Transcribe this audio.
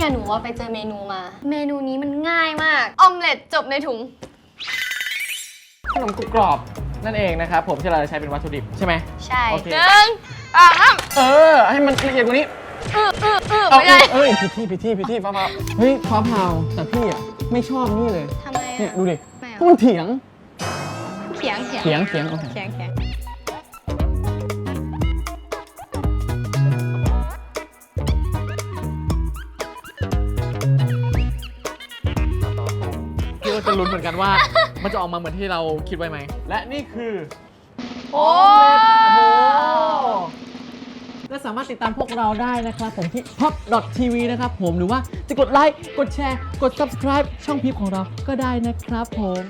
ว่าไปเจอเมนูมา เมนูนี้มันง่ายมาก ออมเล็ตจบในถุง ขนมกรุบกรอบนั่นเองนะครับผมที่เราจะใช้เป็นวัตถุดิบใช่ไหม ใช่โอเค หนึ่งอะห้ามเออ ให้มันละเอียดกว่านี้ อื้ออื้ออื้อเอาไม่ได้เอ้ยผิดที่ผิดที่ผิดที่ฟ้าเผาเฮ้ยฟ้าเผาแต่พี่อะไม่ชอบนี่เลย ทำไมเนี่ยอะดูดิไม่เอาเพราะมันเถียง เขียงเขียงเถียงเถียงโอเค เขียงเขียง จะลุ้นเหมือนกันว่า มันจะออกมาเหมือนที่เราคิดไว้ไหม และนี่คือโอ้โอ้และสามารถติดตามพวกเราได้นะครับผมที่ pop.tv นะครับผมหรือว่าจะกดไลค์กดแชร์ กด subscribe ช่องพีพของเราก็ได้นะครับผม